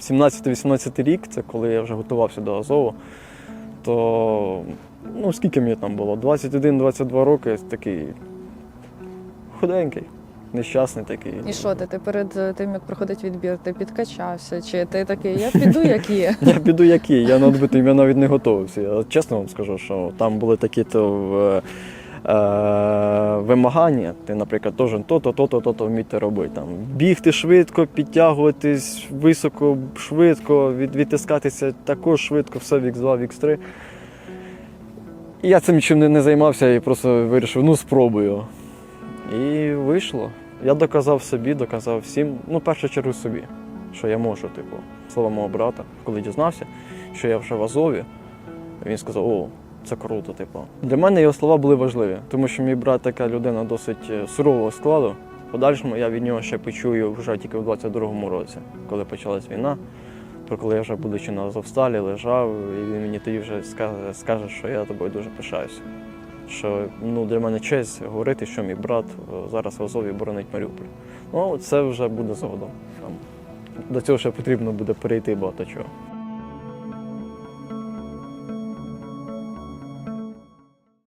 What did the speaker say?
17-18 рік, це коли я вже готувався до Азову, то ну скільки мені там було? 21-22 роки, такий худенький, нещасний такий. І що ти? Ти перед тим, як проходить відбір, ти підкачався? Чи ти такий, я піду, як є? Я піду який, я на відбитий я навіть не готувався. Я чесно вам скажу, що там були такі то е, е, вимагання. Ти, наприклад, теж то-то, то-то, то-то вміти робити. Там, бігти швидко, підтягуватись високо, швидко, від, відтискатися також швидко, все в X2, в X3. І я цим нічим не, не займався і просто вирішив, ну спробую. І вийшло. Я доказав собі, доказав всім, ну, в першу чергу собі, що я можу, типу. Слова мого брата, коли дізнався, що я вже в Азові, він сказав: о, це круто, типу. Для мене його слова були важливі, тому що мій брат така людина досить е, сурового складу. Подальшому я від нього ще почую вже тільки в 22-му році, коли почалась війна. Про коли я вже будучи на Азовсталі, лежав, і він мені тоді вже скаже, скаже, що я тобою дуже пишаюся. Що ну, для мене честь говорити, що мій брат е, зараз в Азові боронить Маріуполь. Ну, це вже буде згодом. До цього ще потрібно буде перейти багато чого.